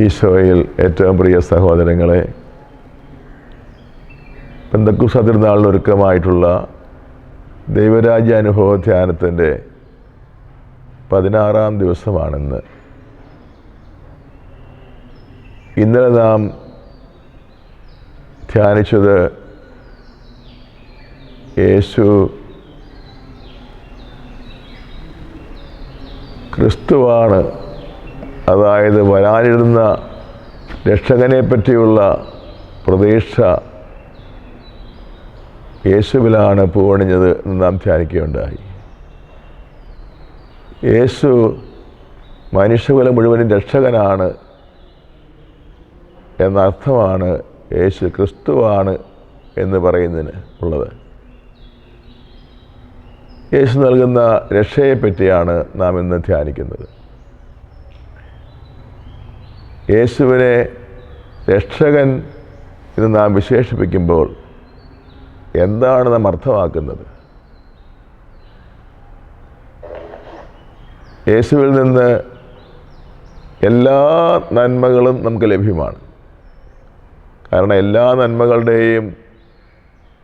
ഈശോയിൽ ഏറ്റവും പ്രിയ സഹോദരങ്ങളെ പെന്തക്കുസ തിരുനാളിനൊരുക്കമായിട്ടുള്ള ദൈവരാജ്യ അനുഭവ ധ്യാനത്തിന്റെ പതിനാറാം ദിവസമാണെന്ന്. ഇന്നലെ നാം ധ്യാനിച്ചത് യേശു ക്രിസ്തുവാണ്. അതായത് വരാനിരുന്ന രക്ഷകനെ പറ്റിയുള്ള പ്രതീക്ഷ യേശുവിലാണ് പൂവണിഞ്ഞത് എന്ന് നാം ധ്യാനിക്കുകയുണ്ടായി. യേശു മനുഷ്യകുലം മുഴുവനും രക്ഷകനാണ് എന്നർത്ഥമാണ് യേശു ക്രിസ്തുവാണ് എന്ന് പറയുന്നതിന് ഉള്ളത്. യേശു നൽകുന്ന രക്ഷയെപ്പറ്റിയാണ് നാം ഇന്ന് ധ്യാനിക്കുന്നത്. യേശുവിനെ രക്ഷകൻ എന്ന് നാം വിശേഷിപ്പിക്കുമ്പോൾ എന്താണ് നാം അർത്ഥമാക്കുന്നത്? യേശുവിൽ നിന്ന് എല്ലാ നന്മകളും നമുക്ക് ലഭ്യമാണ്. കാരണം എല്ലാ നന്മകളുടെയും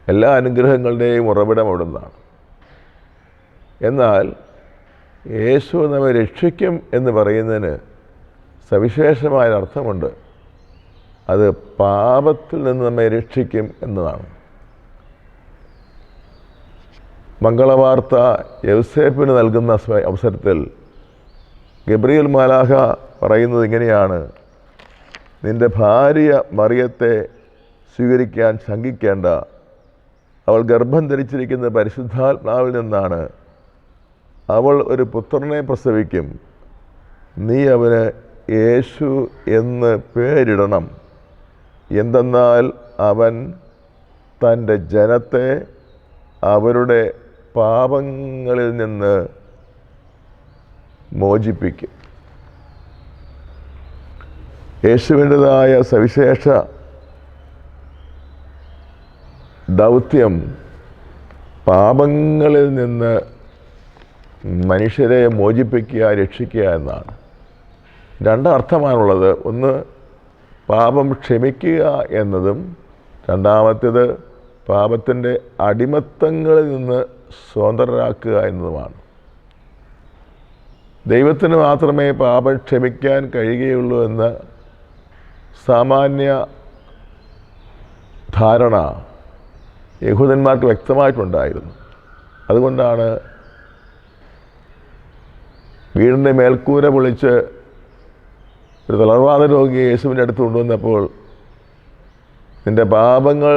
എല്ലാ അനുഗ്രഹങ്ങളുടെയും ഉറവിടം അവിടുന്നാണ്. എന്നാൽ യേശു നമ്മെ രക്ഷിക്കും എന്ന് പറയുന്നതിന് സവിശേഷമായ അർത്ഥമുണ്ട് അത് പാപത്തിൽ നിന്ന് നമ്മെ രക്ഷിക്കും എന്നതാണ്. മംഗളവാർത്ത യൗസേപ്പിന് നൽകുന്ന അവസരത്തിൽ ഗബ്രിയൽ മാലാഹ പറയുന്നത് ഇങ്ങനെയാണ് നിന്റെ ഭാര്യ മറിയത്തെ സ്വീകരിക്കാൻ ശങ്കിക്കേണ്ട. അവൾ ഗർഭം ധരിച്ചിരിക്കുന്ന പരിശുദ്ധാത്മാവിൽ നിന്നാണ്. അവൾ ഒരു പുത്രനെ പ്രസവിക്കും. നീ അവന് യേശു എന്ന് പേരിടണം. എന്തെന്നാൽ അവൻ തന്റെ ജനത്തെ അവരുടെ പാപങ്ങളിൽ നിന്ന് മോചിപ്പിക്കും. യേശുവിന്റെതായ സവിശേഷ ദൗത്യം പാപങ്ങളിൽ നിന്ന് മനുഷ്യരെ മോചിപ്പിക്കുക രക്ഷിക്കുക എന്നാണ്. രണ്ടർത്ഥമാണുള്ളത് ഒന്ന് പാപം ക്ഷമിക്കുക എന്നതും രണ്ടാമത്തേത് പാപത്തിന്റെ അടിമത്തങ്ങളിൽ നിന്ന് സ്വതന്ത്രരാക്കുക എന്നതുമാണ്. ദൈവത്തിന് മാത്രമേ പാപം ക്ഷമിക്കാൻ കഴിയുകയുള്ളൂ എന്ന സാമാന്യ ധാരണ യഹൂദന്മാർക്ക് വ്യക്തമായിട്ടുണ്ടായിരുന്നു. അതുകൊണ്ടാണ് വീടിന്റെ മേൽക്കൂര പൊളിച്ച് ഒരു തളർവാദ രോഗിയെ യേശുവിന്റെ അടുത്ത് കൊണ്ടുവന്നപ്പോൾ നിന്റെ പാപങ്ങൾ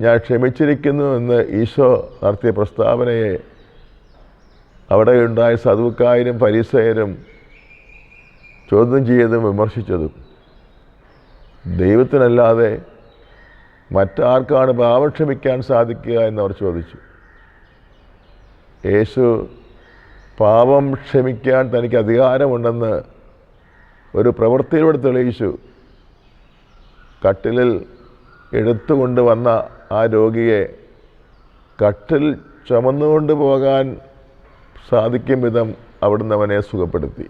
ഞാൻ ക്ഷമിച്ചിരിക്കുന്നു എന്ന് ഈശോ നടത്തിയ പ്രസ്താവനയെ അവിടെ ഉണ്ടായ സതുക്കാരും പരീസയരും ചോദ്യം ചെയ്തതും വിമർശിച്ചതും ദൈവത്തിനല്ലാതെ മറ്റാർക്കാണ് പാപം ക്ഷമിക്കാൻ സാധിക്കുക എന്നവർ ചോദിച്ചു. യേശു പാപം ക്ഷമിക്കാൻ തനിക്ക് അധികാരമുണ്ടെന്ന് ഒരു പ്രവൃത്തിയിലൂടെ തെളിയിച്ചു. കട്ടിലിൽ എടുത്തുകൊണ്ട് വന്ന ആ രോഗിയെ കട്ടിൽ ചുമന്നുകൊണ്ട് പോകാൻ സാധിക്കും വിധം അവിടുന്ന് അവനെ സുഖപ്പെടുത്തി.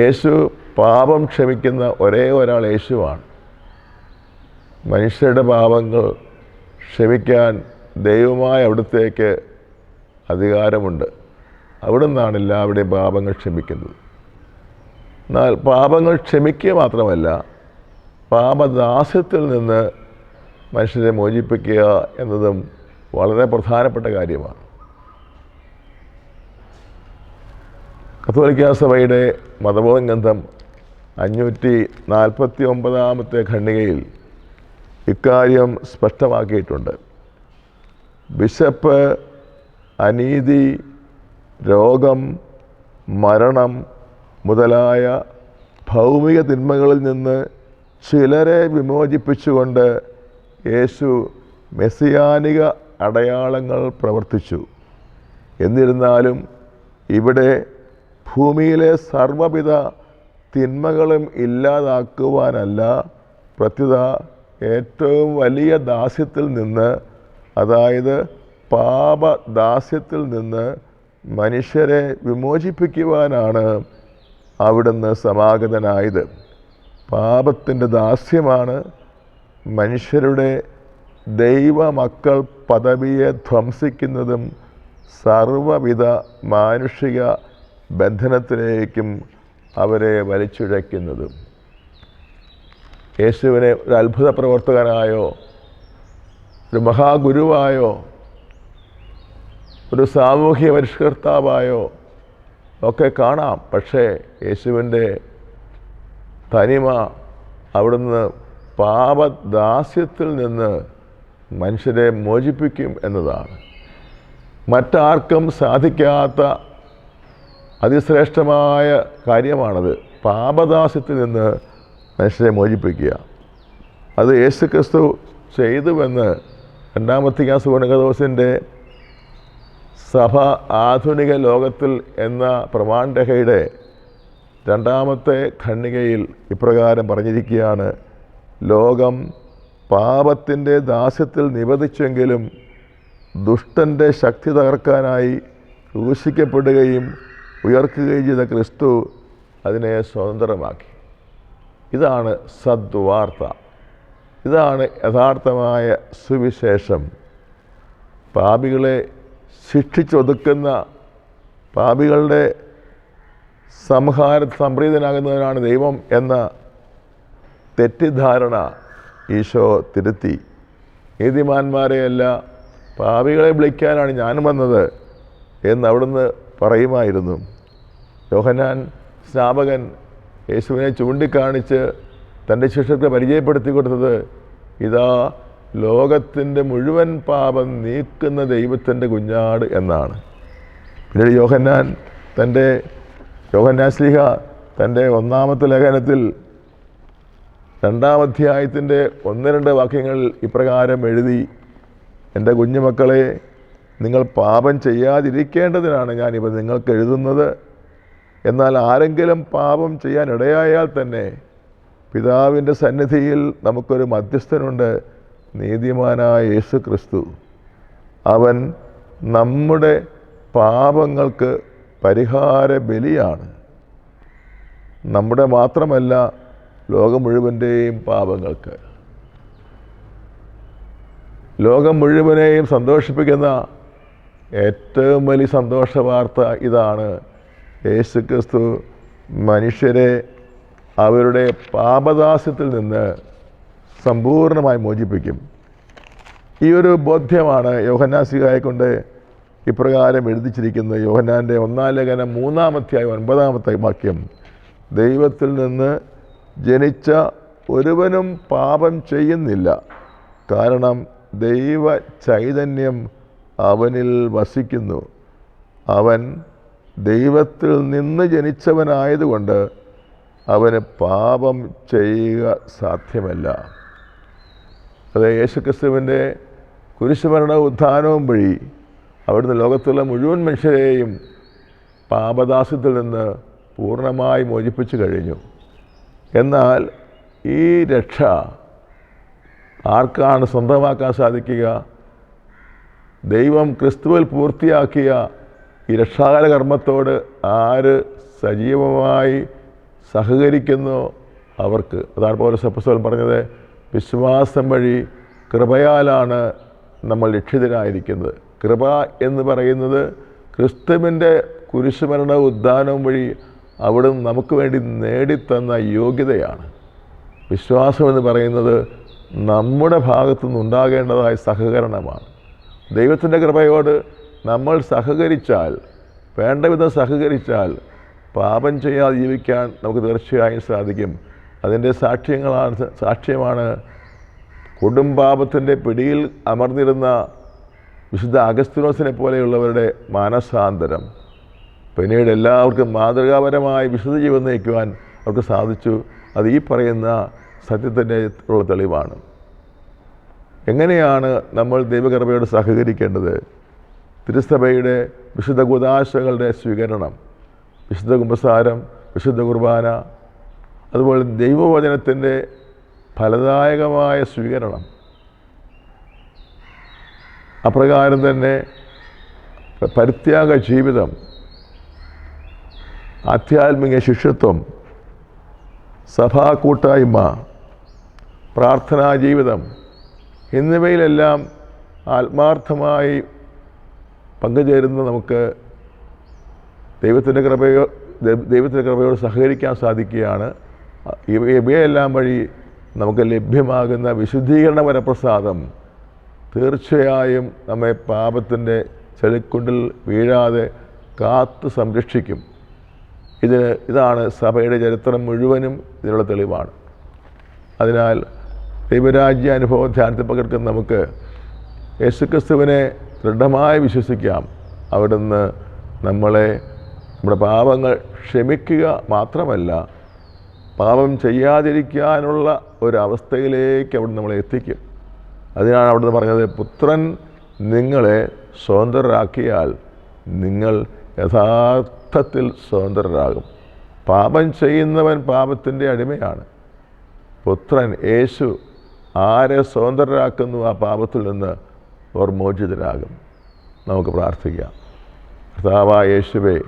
യേശു പാപം ക്ഷമിക്കുന്ന ഒരേ ഒരാൾ യേശുവാണ്. മനുഷ്യരുടെ പാപങ്ങൾ ക്ഷമിക്കാൻ ദൈവമായ അവിടുത്തേക്ക് അധികാരമുണ്ട്. അവിടുന്നാണ് എല്ലാവരുടെയും പാപങ്ങൾ ക്ഷമിക്കുന്നത്. എന്നാൽ പാപങ്ങൾ ക്ഷമിക്കുക മാത്രമല്ല പാപദാസ്യത്തിൽ നിന്ന് മനുഷ്യരെ മോചിപ്പിക്കുക എന്നതും വളരെ പ്രധാനപ്പെട്ട കാര്യമാണ്. കത്തോലിക്ക സഭയുടെ മതബോധം ഗ്രന്ഥം അഞ്ഞൂറ്റി നാൽപ്പത്തി ഒമ്പതാമത്തെ ഖണ്ഡികയിൽ ഇക്കാര്യം സ്പഷ്ടമാക്കിയിട്ടുണ്ട്. ബിഷപ്പ് അനീതി രോഗം മരണം മുതലായ ഭൗമിക തിന്മകളിൽ നിന്ന് ചിലരെ വിമോചിപ്പിച്ചുകൊണ്ട് യേശു മെസ്സിയാനിക അടയാളങ്ങൾ പ്രവർത്തിച്ചു. എന്നിരുന്നാലും ഇവിടെ ഭൂമിയിലെ സർവവിധ തിന്മകളും ഇല്ലാതാക്കുവാനല്ല പ്രത്യുത ഏറ്റവും വലിയ ദാസ്യത്തിൽ നിന്ന് അതായത് പാപദാസ്യത്തിൽ നിന്ന് മനുഷ്യരെ വിമോചിപ്പിക്കുവാനാണ് അവിടുന്ന് സമാഗതനായത്. പാപത്തിന്റെ ദാസ്യമാണ് മനുഷ്യരുടെ ദൈവമക്കൾ പദവിയെ ധ്വംസിക്കുന്നതും സർവവിധ മാനുഷിക ബന്ധനത്തിലേക്കും അവരെ വലിച്ചിഴയ്ക്കുന്നതും. യേശുവിനെ ഒരു അത്ഭുത പ്രവർത്തകനായോ ഒരു മഹാഗുരുവായോ ഒരു സാമൂഹ്യ പരിഷ്കർത്താവായോ? ഒക്കെ കാണാം. പക്ഷേ യേശുവിന്റെ തനിമ അവിടുന്ന് പാപദാസ്യത്തിൽ നിന്ന് മനുഷ്യരെ മോചിപ്പിക്കും എന്നതാണ്. മറ്റാർക്കും സാധിക്കാത്ത അതിശ്രേഷ്ഠമായ കാര്യമാണത്. പാപദാസ്യത്തിൽ നിന്ന് മനുഷ്യരെ മോചിപ്പിക്കുക. അത് യേശു ക്രിസ്തു ചെയ്തുവെന്ന് രണ്ടാമത്തെ സുവർണകദോസിന്റെ സഭ ആധുനിക ലോകത്തിൽ എന്ന പ്രമാണ്ഡഹയുടെ രണ്ടാമത്തെ ഖണ്ണികയിൽ ഇപ്രകാരം പറഞ്ഞിരിക്കുകയാണ്. ലോകം പാപത്തിന്റെ ദാസ്യത്തിൽ നിവധിച്ചെങ്കിലും ദുഷ്ടന്റെ ശക്തി തകർക്കാനായി ക്രൂശിക്കപ്പെടുകയും ഉയർക്കുകയും ചെയ്ത ക്രിസ്തു അതിനെ സ്വതന്ത്രമാക്കി. ഇതാണ് സദ്വാർത്ത. ഇതാണ് യഥാർത്ഥമായ സുവിശേഷം. പാപികളെ ശിക്ഷിച്ചൊതുക്കുന്ന പാപികളുടെ സംഹാര സംപ്രീതനാകുന്നവനാണ് ദൈവം എന്ന തെറ്റിദ്ധാരണ ഈശോ തിരുത്തി. നീതിമാന്മാരെയല്ല പാപികളെ വിളിക്കാനാണ് ഞാൻ വന്നത് എന്ന് അവിടുന്ന് പറയുമായിരുന്നു. യോഹനാൻ സ്നാപകൻ യേശുവിനെ ചൂണ്ടിക്കാണിച്ച് തന്റെ ശിക്ഷത്തെ പരിചയപ്പെടുത്തി കൊടുത്തത് ഇതാ ലോകത്തിന്റെ മുഴുവൻ പാപം നീക്കുന്ന ദൈവത്തിന്റെ കുഞ്ഞാട് എന്നാണ്. പിന്നീട് യോഹന്നാൻ തന്റെ യോഹന്നാൻ ശ്ലീഹ തന്റെ ഒന്നാമത്തെ ലേഖനത്തിൽ രണ്ടാം അധ്യായത്തിന്റെ ഒന്ന് രണ്ട് വാക്യങ്ങൾ ഇപ്രകാരം എഴുതി എന്റെ കുഞ്ഞുമക്കളെ നിങ്ങൾ പാപം ചെയ്യാതിരിക്കേണ്ടതിനാണ് ഞാനിപ്പോൾ നിങ്ങൾക്ക് എഴുതുന്നത്. എന്നാൽ ആരെങ്കിലും പാപം ചെയ്യാൻ ഇടയായാൽ തന്നെ പിതാവിന്റെ സന്നിധിയിൽ നമുക്കൊരു മധ്യസ്ഥനുണ്ട്. നീതിമാനായ യേശു ക്രിസ്തു അവൻ നമ്മുടെ പാപങ്ങൾക്ക് പരിഹാര ബലിയാണ് നമ്മുടെ മാത്രമല്ല ലോകം മുഴുവന്റെയും പാപങ്ങൾക്ക്. ലോകം മുഴുവനെയും സന്തോഷിപ്പിക്കുന്ന ഏറ്റവും വലിയ സന്തോഷ വാർത്ത ഇതാണ് യേശു ക്രിസ്തു മനുഷ്യരെ അവരുടെ പാപദാസ്യത്തിൽ നിന്ന് സമ്പൂർണമായി മോചിപ്പിക്കും. ഈ ഒരു ബോധ്യമാണ് യോഹന്നാസികായെ കൊണ്ട് ഇപ്രകാരം എഴുതിച്ചിരിക്കുന്നത്. യോഹന്നാന്റെ ഒന്നാം ലേഖനം മൂന്നാമത്തെയായി ഒൻപതാമത്തെ വാക്യം. ദൈവത്തിൽ നിന്ന് ജനിച്ച ഒരുവനും പാപം ചെയ്യുന്നില്ല. കാരണം ദൈവ ചൈതന്യം അവനിൽ വസിക്കുന്നു. അവൻ ദൈവത്തിൽ നിന്ന് ജനിച്ചവനായതുകൊണ്ട് അവന് പാപം ചെയ്യുക സാധ്യമല്ല. അത് യേശുക്രിസ്തുവിന്റെ കുരിശുമരണ ഉത്ഥാനവും വഴി അവിടുന്ന് ലോകത്തുള്ള മുഴുവൻ മനുഷ്യരെയും പാപദാസ്യത്തിൽ നിന്ന് പൂർണമായി മോചിപ്പിച്ചു കഴിഞ്ഞു. എന്നാൽ ഈ രക്ഷ ആർക്കാണ് സ്വന്തമാക്കാൻ സാധിക്കുക? ദൈവം ക്രിസ്തുവിൽ പൂർത്തിയാക്കിയ ഈ രക്ഷാകര കർമ്മത്തോട് ആര് സജീവമായി സഹകരിക്കുന്നോ? അവർക്ക്. അതാണ് പോലെ സപ്പസ്വൽ പറഞ്ഞത്. വിശ്വാസം വഴി കൃപയാലാണ് നമ്മൾ രക്ഷിതരായിരിക്കുന്നത്. കൃപ എന്ന് പറയുന്നത് ക്രിസ്തുവിന്റെ കുരിശുമരണ ഉദ്ധാനവും വഴി അവിടുന്ന് നമുക്ക് വേണ്ടി നേടിത്തന്ന യോഗ്യതയാണ്. വിശ്വാസം എന്ന് പറയുന്നത് നമ്മുടെ ഭാഗത്തു നിന്നുണ്ടാകേണ്ടതായ സഹകരണമാണ്. ദൈവത്തിന്റെ കൃപയോട് നമ്മൾ സഹകരിച്ചാൽ വേണ്ട വിധം സഹകരിച്ചാൽ പാപം ചെയ്യാതെ ജീവിക്കാൻ നമുക്ക് തീർച്ചയായും സാധിക്കും. അതിന്റെ സാക്ഷ്യങ്ങളാണ് സാക്ഷ്യമാണ് കൊടുംപാപത്തിന്റെ പിടിയിൽ അമർന്നിരുന്ന വിശുദ്ധ അഗസ്തിനോസിനെ പോലെയുള്ളവരുടെ മാനസാന്തരം. പിന്നീട് എല്ലാവർക്കും മാതൃകാപരമായി വിശുദ്ധ ജീവൻ നയിക്കുവാൻ അവർക്ക് സാധിച്ചു. അത് ഈ പറയുന്ന സത്യത്തിന്റെ ഉള്ള തെളിവാണ്. എങ്ങനെയാണ് നമ്മൾ ദൈവകർമ്മയോട് സഹകരിക്കേണ്ടത്? തിരുസഭയുടെ വിശുദ്ധ ഗുദാശകളുടെ സ്വീകരണം വിശുദ്ധ കുമ്പസാരം വിശുദ്ധ കുർബാന അതുപോലെ ദൈവവചനത്തിന്റെ ഫലദായകമായ സ്വീകരണം. അപ്രകാരം തന്നെ പരിത്യാഗ ജീവിതം ആധ്യാത്മിക ശിഷ്യത്വം സഭാ കൂട്ടായ്മ പ്രാർത്ഥനാ ജീവിതം എന്നിവയിലെല്ലാം ആത്മാർത്ഥമായി പങ്കുചേരുന്ന നമുക്ക് ദൈവത്തിന്റെ കൃപയോ ദൈവത്തിന്റെ കൃപയോട് സഹകരിക്കാൻ സാധിക്കുകയാണ്. ഇവയെല്ലാം വഴി നമുക്ക് ലഭ്യമാകുന്ന വിശുദ്ധീകരണ വരപ്രസാദം തീർച്ചയായും നമ്മെ പാപത്തിന്റെ ചെളിക്കുണ്ടിൽ വീഴാതെ കാത്തു സംരക്ഷിക്കും. ഇതിന് ഇതാണ് സഭയുടെ ചരിത്രം മുഴുവനും ഇതിനുള്ള തെളിവാണ്. അതിനാൽ ദൈവരാജ്യ അനുഭവം ധ്യാനത്തിൽ പകർക്കുന്ന നമുക്ക് യേശുക്രിസ്തുവിനെ ദൃഢമായി വിശ്വസിക്കാം. അവിടുന്ന് നമ്മളെ നമ്മുടെ പാപങ്ങൾ ക്ഷമിക്കുക മാത്രമല്ല പാപം ചെയ്യാതിരിക്കാനുള്ള ഒരവസ്ഥയിലേക്ക് അവിടെ നമ്മളെ എത്തിക്കും. അതിനാണ് അവിടുന്ന് പറഞ്ഞത് പുത്രൻ നിങ്ങളെ സ്വതന്ത്രരാക്കിയാൽ നിങ്ങൾ യഥാർത്ഥത്തിൽ സ്വതന്ത്രരാകും. പാപം ചെയ്യുന്നവൻ പാപത്തിന്റെ അടിമയാണ്. പുത്രൻ യേശു ആരെ സ്വതന്ത്രരാക്കുന്നു ആ പാപത്തിൽ നിന്ന് അവർ മോചിതരാകും നമുക്ക് പ്രാർത്ഥിക്കാം. കർത്താവായ യേശുവേ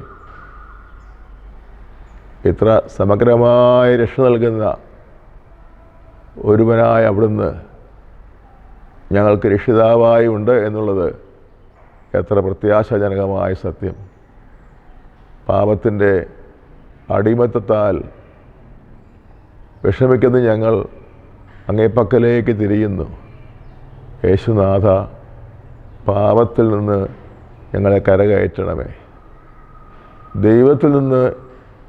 ഇത്ര സമഗ്രമായ രക്ഷ നൽകുന്ന ഒരുവനായ അവിടുന്ന് ഞങ്ങൾക്ക് രക്ഷിതാവായി ഉണ്ട് എന്നുള്ളത് എത്ര പ്രത്യാശാജനകമായ സത്യം. പാപത്തിന്റെ അടിമത്തത്താൽ വിഷമിക്കുന്ന ഞങ്ങൾ അങ്ങേപ്പക്കലേക്ക് തിരിയുന്നു. യേശുനാഥ പാപത്തിൽ നിന്ന് ഞങ്ങളെ കരകയറ്റണമേ. ദൈവത്തിൽ നിന്ന്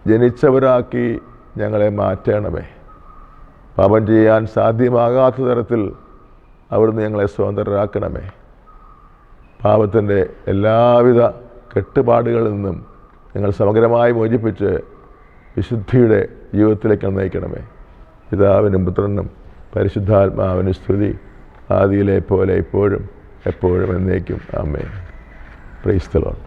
ജനിച്ചവരാക്കി ഞങ്ങളെ മാറ്റണമേ. പാപം ചെയ്യാൻ സാധ്യമാകാത്ത തരത്തിൽ അവിടുന്ന് ഞങ്ങളെ സ്വതന്ത്രരാക്കണമേ. പാപത്തിന്റെ എല്ലാവിധ കെട്ടുപാടുകളിൽ നിന്നും ഞങ്ങൾ സമഗ്രമായി മോചിപ്പിച്ച് വിശുദ്ധിയുടെ ജീവിതത്തിലേക്ക് നയിക്കണമേ. പിതാവിനും പുത്രനും പരിശുദ്ധാത്മാവിനും സ്തുതി ആദിയിലെ പോലെ ഇപ്പോഴും എപ്പോഴും എന്നേക്കും. അമ്മേ പ്രൈസ്തലോൺ